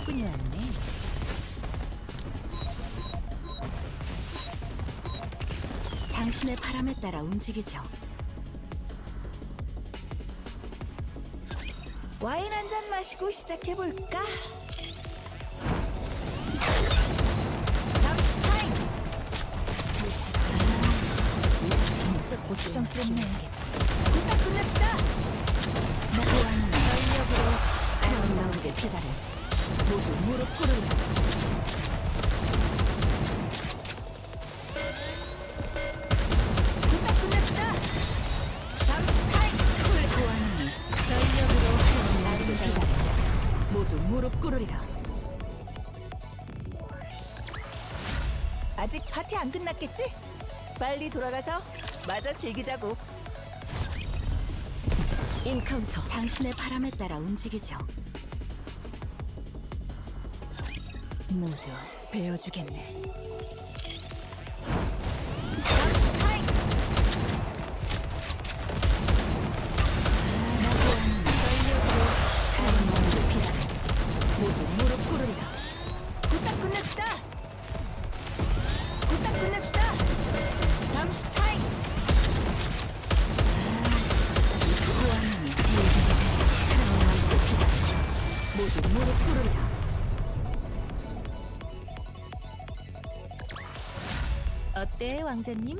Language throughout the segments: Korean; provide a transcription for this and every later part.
방해꾼이 왔네. 당신의 바람에 따라 움직이죠. 와인 한 잔 마시고 시작해 볼까? 잠시 타임. 아, 진짜 고추장스럽네. 부탁 끝냅시다. 무고한 전력으로 아름다운데 페달을 모두 무릎 꿇으라. 부탁 끝냅시다. 잠시 타임. 쿨고하니 전력으로 아름다운 페달 모두 무릎 꿇으리라. 아직 파티 안 끝났겠지? 빨리 돌아가서 마저 즐기자고. 인카운터. 당신의 바람에 따라 움직이죠. 모두 베어주겠네. 어때, 왕자님?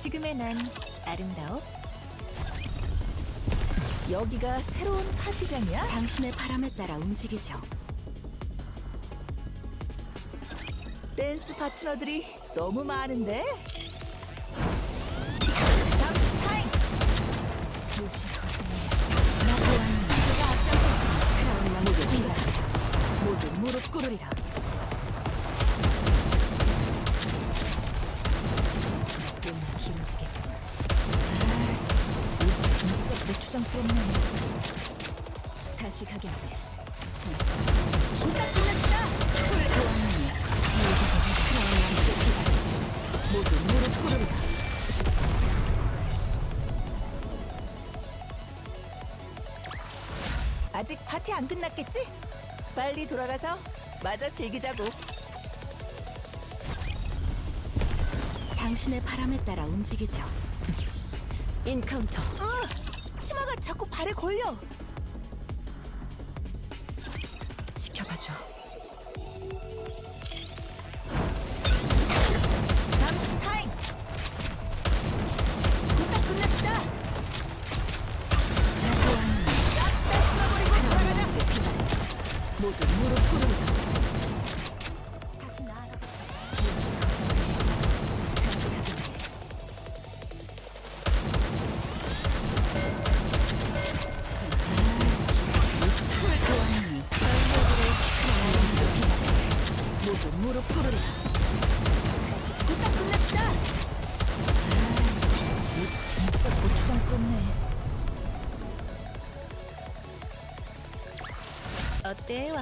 지금의 난 아름다워? 여기가 새로운 파티장이야? 당신의 바람에 따라 움직이죠. 댄스 파트너들이 너무 많은데? 잠시 타임! 무심거든요. 나 또한 제가 앞장서 크라운. 모두 무릎 꿇으리라. 파티 안 끝났겠지? 빨리 돌아가서 마저 즐기자고. 당신의 바람에 따라 움직이죠. 인카운터. 아! 치마가 자꾸 발에 걸려.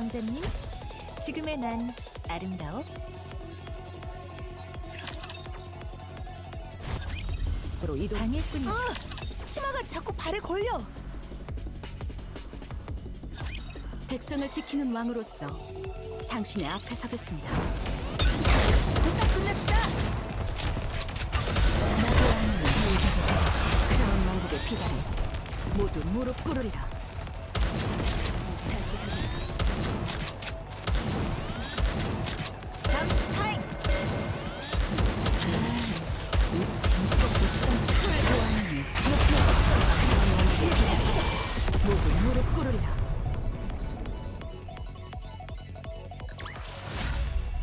왕자님? 지금의 난 아름다워? 으로 이동. 방해꾼이 아, 치마가 자꾸 발에 걸려. 백성을 지키는 왕으로서 당신의 앞에 서겠습니다. 부탁 끝냅시다. 나도 아는 크라운 왕국의 피다를 모두 무릎 꿇으리라.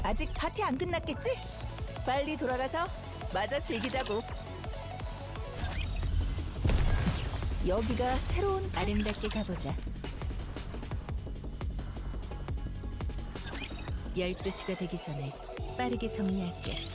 아직 파티 안 끝났겠지? 빨리 돌아가서 마저 즐기자고. 여기가 새로운 아름답게 가보자. 12시가 되기 전에 빠르게 정리할게.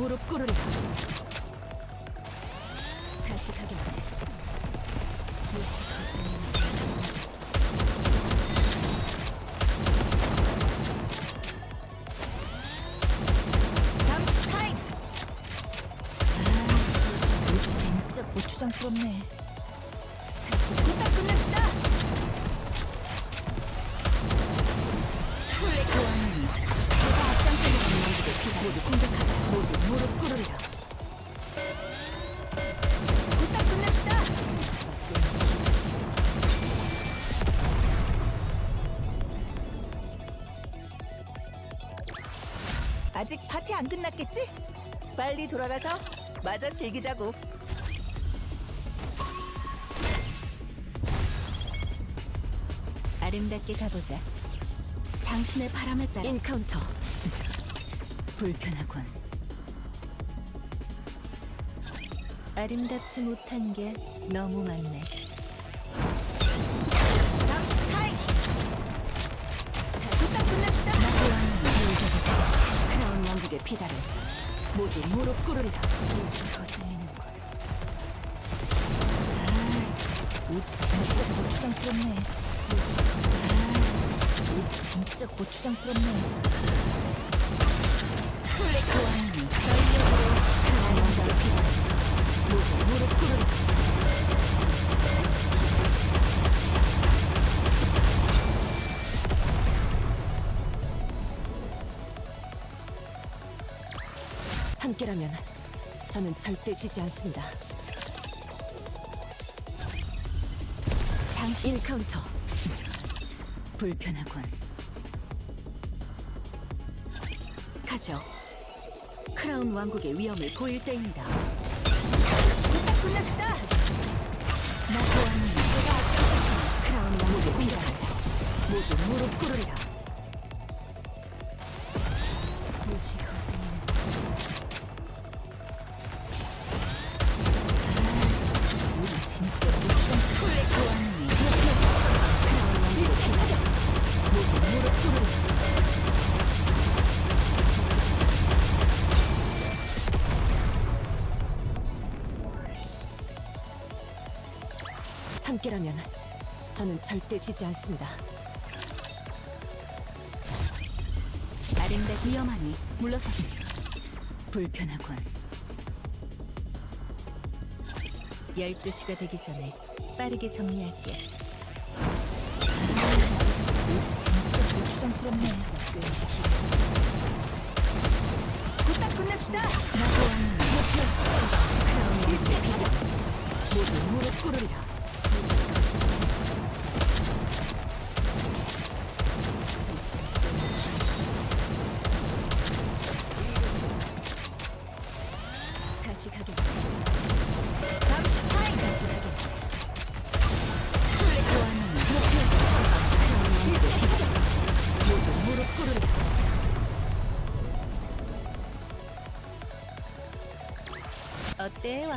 무릎 꿇으리라. 안 끝났겠지? 빨리 돌아가서 마저 즐기자고. 아름답게 가보자. 당신의 바람에 따라 인카운터. 불편하군. 아름답지 못한 게 너무 많네. 왕국의 피다를 모두 무릎 꿇으리라. 거슬리는군. 아, 옷 진짜 고추장스럽네. 아, 옷 진짜 고추장스럽네. 함께라면 저는 절대 지지 않습니다. 당신 인카운터 불편하군. 가죠. 크라운 왕국의 위험을 보일 때입니다. 부탁 끝냅시다. 나 또한 제가 크라운 왕국의 피다하세 모두 무릎 꿇으리라. 함께라면 저는 절대 지지 않습니다. 아름답 위험하니 물러서십니다. 불편하군. 12시가 되기 전에 빠르게 정리할게. 아, 진짜 고추장스럽네. 부탁 끝냅시다. 크라운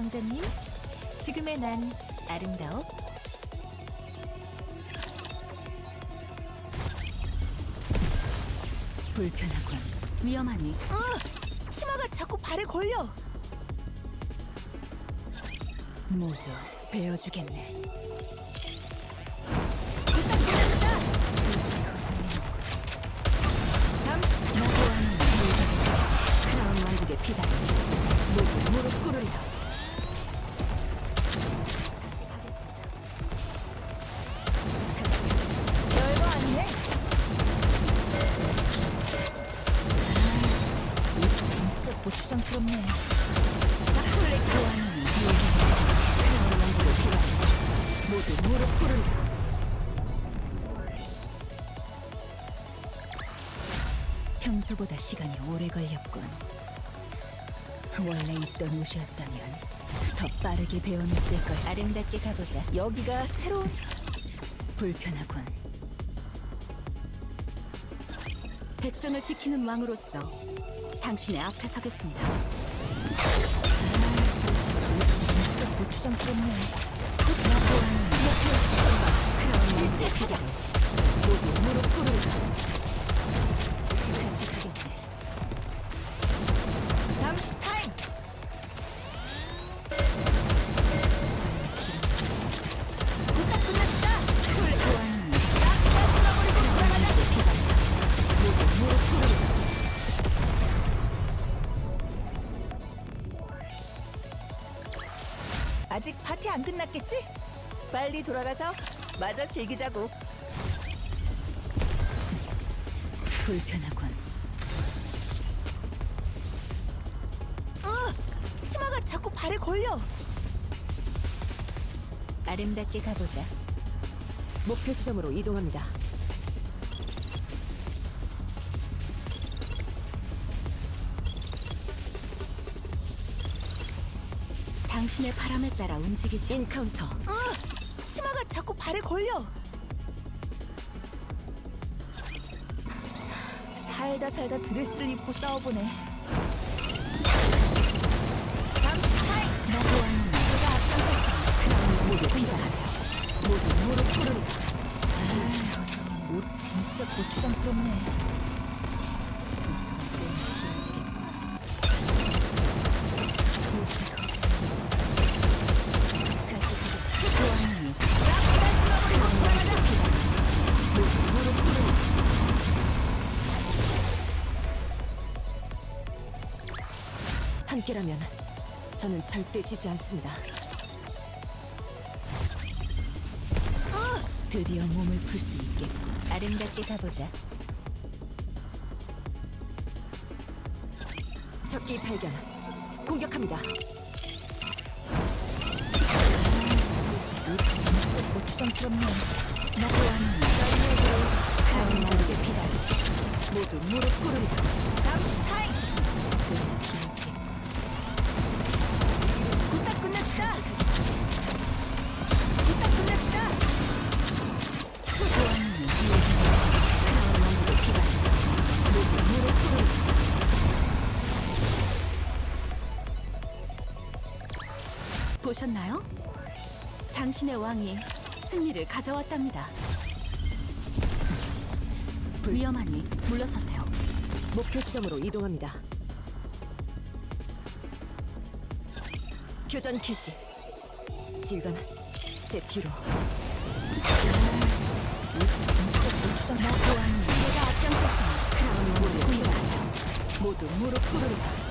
왕자님? 지금의 난 아름다워? 불편하군. 위험하니 아, 치마가 자꾸 발에 걸려. 모두 베어주겠네. 크라운 왕국의 피다 모두 무릎 꿇으리라. 오래 걸렸군. 원래 입던 옷이었다면 더 빠르게 배워냈을 걸. 아름답게 가보자. 여기가 새로운 불편하군. 백성을 지키는 왕으로서 당신의 앞에 서겠습니다. 진짜 고추장스럽네. 크라운 왕국의 피다 모두 무릎 꿇으리라. 안 끝났겠지? 빨리 돌아가서 마저 즐기자고. 불편하군. 아, 치마가 자꾸 발에 걸려. 아름답게 가보자. 목표 지점으로 이동합니다. 당신의 바람에 따라 움직이죠. 인카운터. 아! 치마가 자꾸 발에 걸려. 살다 살다 드레스를 입고 싸워보네. 잠시 타임. 나보아는 제가 앞장섰다. 크라운 모두 공격하세요. 모두 무릎 꿇으리라. 아, 옷 진짜 고추장스럽네. 다시 함께라면 저는 절대 지지 않습니다. 드디어 몸을 풀 수 있겠군. 아름답게 가보자. 적기 발견. 공격합니다. 고추장스럽네. 크라운 모두의 피다리. 모두 무릎 꿇으리라. 잠시 타임. 끝냅시다. 부탁 끝냅시다. 보셨나요? 당신의 왕이 승리를 가져왔답니다. 위험하니 물러서세요. 목표 지점으로 이동합니다. 교전 캐시. 지휘관, 제 뒤로. 제가 앞장섰습니다. 크라운 모두 무릎 꿇으리라.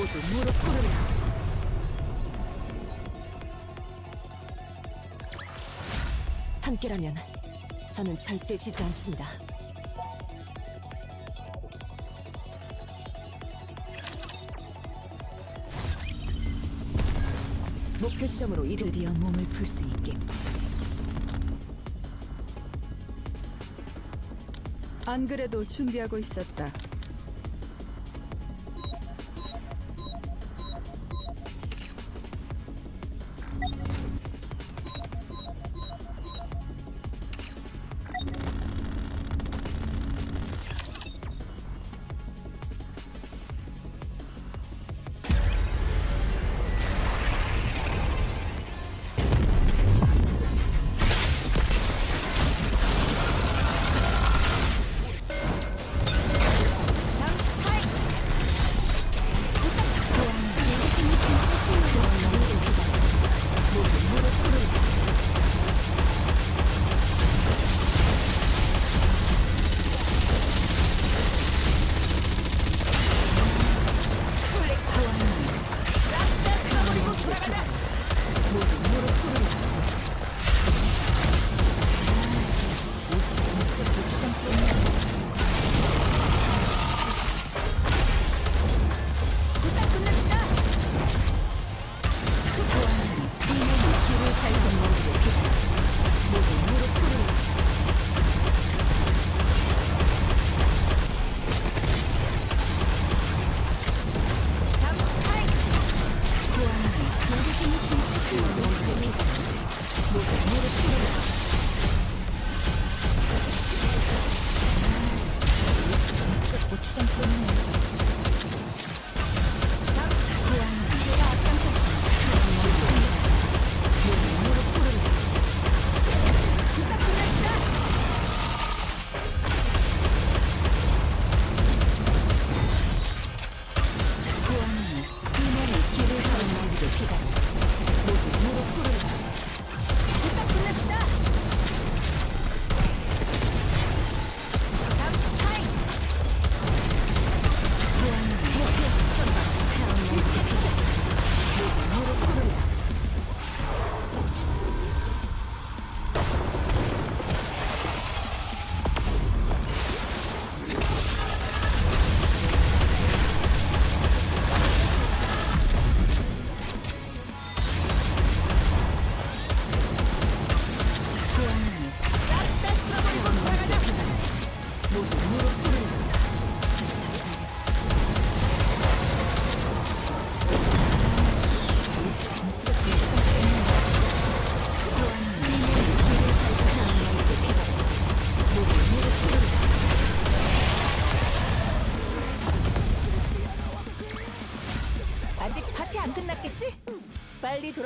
모두 무릎 꿇으리라. 함께라면 저는 절대 지지 않습니다. 목표 지점으로 이동. 드디어 몸을 풀 수 있겠군. 안 그래도 준비하고 있었다.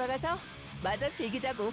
돌아가서 마저 즐기자고.